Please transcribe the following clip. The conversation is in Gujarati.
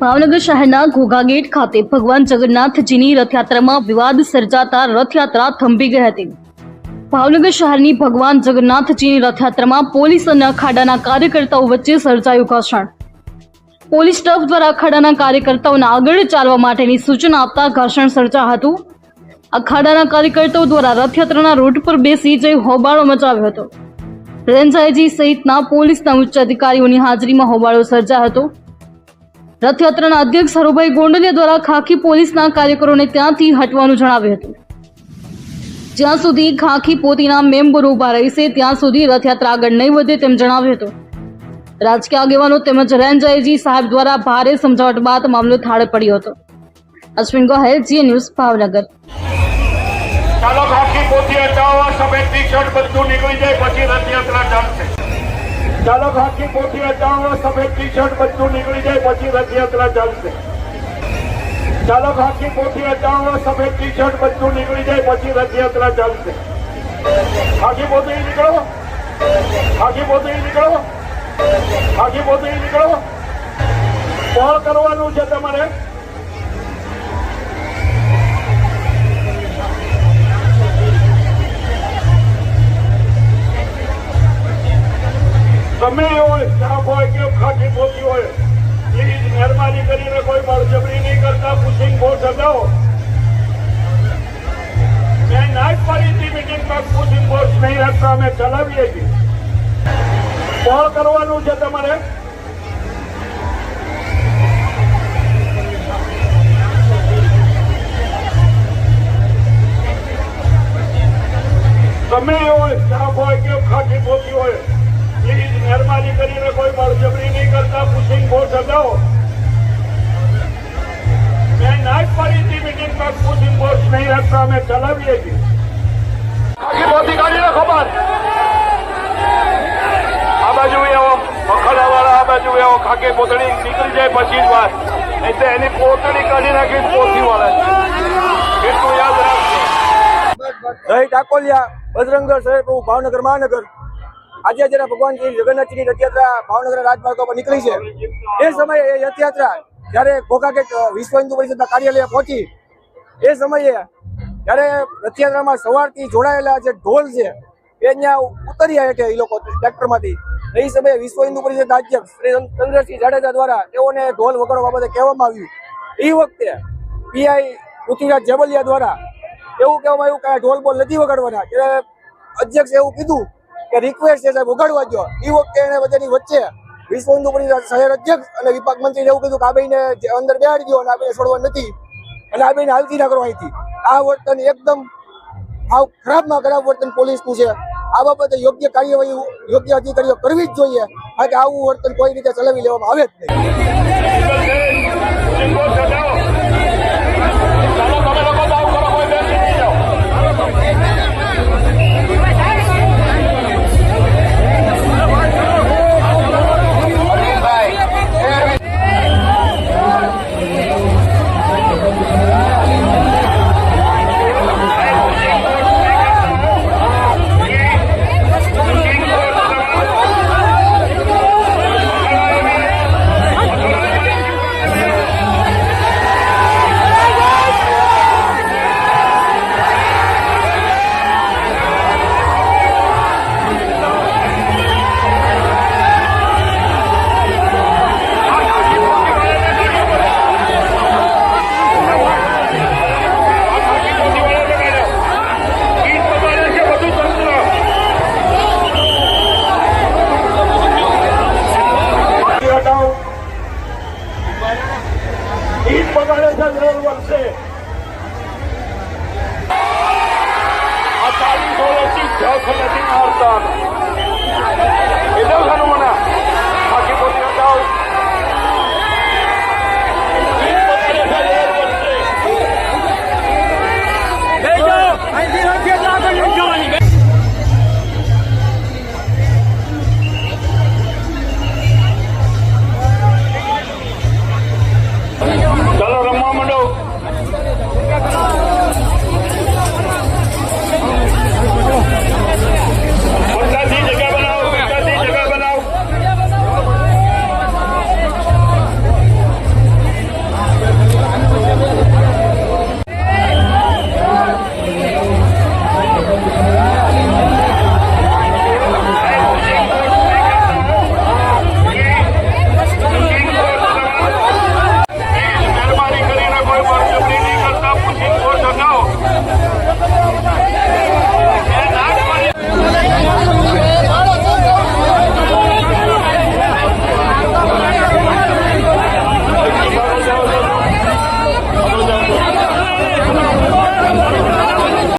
ભાવનગર શહેરના ઘોઘા ગેટ ખાતે ભગવાન જગન્નાથજીની રથયાત્રામાં વિવાદ સર્જાતા રથયાત્રા થંભી ગઈ હતી. ભાવનગર શહેરની ભગવાન જગન્નાથજીની રથયાત્રામાં પોલીસ અને અખાડાના કાર્યકર્તાઓ વચ્ચે સર્જાયું ઘર્ષણ. પોલીસ સ્ટાફ દ્વારા અખાડાના કાર્યકર્તાઓને આગળ ચાલવા માટેની સૂચના આપતા ઘર્ષણ સર્જા હતું. અખાડાના કાર્યકર્તાઓ દ્વારા રથયાત્રાના રૂટ પર બેસી જઈ હોબાળો મચાવ્યો હતો. રેન્જ સહિતના પોલીસના ઉચ્ચ અધિકારીઓની હાજરીમાં હોબાળો સર્જાયો હતો. રથયાત્રાના અધ્યક્ષ હરુભાઈ ગોંડલિયા દ્વારા ખાખી પોલીસના કાર્યકરોને ત્યાંથી હટવાનું જણાવ્યું હતું. જ્યાં સુધી ખાખી પોતીના મેમ્બર ઊભા રહેશે, ત્યાં સુધી રથયાત્રા આગળ નહીં વધે તેમ જણાવ્યું હતું. રાજકીય આગેવાનો તેમજ રેન્જાઈજી સાહેબ દ્વારા ભારે સમજાવટ બાદ મામલો થાળે પડ્યો હતો. Ashwin Gohel, Zee News Bhavnagar. ચાલો ખાખી પોથી હટાવો સફેદ ટી શર્ટ બધું નીકળી જાય પછી રથયાત્રા ચાલશે ચાલો ખાખી અજાણો સફેદ ટી શર્ટ બધું નીકળી જાય, પછી રથયાત્રા ચાલશે. ચાલો ખાખી પોથી અજાણો સફેદ ટી શર્ટ બધું નીકળી જાય, પછી રથયાત્રા ચાલશે. ખાખી પોથી નીકળો. ખાખી પોથી નીકળો. ખાખી પોથી નીકળો. કોણ કરવાનું છે તમારે. હોય સ્ટાફ હોય કે ખાટી પોતી હોય એ મહેરબાની કરીને કોઈ બળજબરી નહીં કરતા, પુશિંગ બોર્ડ સજાવો મેં ના જ પાડી હતી મિટિંગમાં પુશિંગ બોર્ડ નહીં રાખતા અમે ચલાવીએ છીએ. કોણ કરવાનું છે તમારે? પુશિંગ મેં ના જ પાડી હતી મિટિંગમાં પુશિંગ બોર્ડ નહીં રાખતા અમે ચલાવીએ છીએ. કાઢીને ખબર આ બાજુ એવો મખડાવાળા આ બાજુ એવો ખાકી પોતળી નીકળી જાય પછી જ વાત. નહીં તો એની પોતળી કાઢી નાખી પોતી વાળા એટલું યાદ રાખજો. જય ટાકોલિયા બજરંગર શહેર પ્રભુ ભાવનગર મહાનગર. આજે જયારે ભગવાન શ્રી જગન્નાથજીની રથયાત્રા ભાવનગર રાજમાર્ગો પર નીકળી છે, એ સમયે એ રથયાત્રા જ્યારે ઘોઘા ગેટ વિશ્વ હિન્દુ પરિષદના કાર્યાલય પહોંચી, એ સમયે ત્યારે રથયાત્રામાં સવારથી જોડાયેલા જે ઢોલ છે, એ અહીંયા ઉતર્યા હેઠે એ લોકો ટ્રેક્ટરમાંથી. એ સમયે વિશ્વ હિન્દુ પરિષદ અધ્યક્ષ શ્રી ચંદ્રસિંહ જાડેજા દ્વારા તેઓને ઢોલ વગાડવા બાબતે કહેવામાં આવ્યું. એ વખતે પીઆઈ પૃથ્વીરાજ જેબલિયા દ્વારા એવું કહેવામાં આવ્યું કે ઢોલ બોલ નથી વગાડવાના. કે અધ્યક્ષ એવું કીધું કે રિક્વેસ્ટ છે સાહેબ વગાડવા દો એ વખતે એને બધાની વચ્ચે વિશ્વ હિન્દુ પરિષદ શહેર અધ્યક્ષ અને વિભાગ મંત્રી એવું કીધું કે આ બેને અંદર બેહાડી દો અને આ બેને છોડવા નથી. અને આ બેને હાલતી ના કરવા હતી આ વર્તન એકદમ હાવ ખરાબમાં ખરાબ વર્તન પોલીસનું છે. આ બાબતે યોગ્ય કાર્યવાહી, યોગ્ય અધિકારીઓ કરવી જ જોઈએ. કારણ કે આવું વર્તન કોઈ રીતે ચલાવી લેવામાં આવે જ નહીં. આ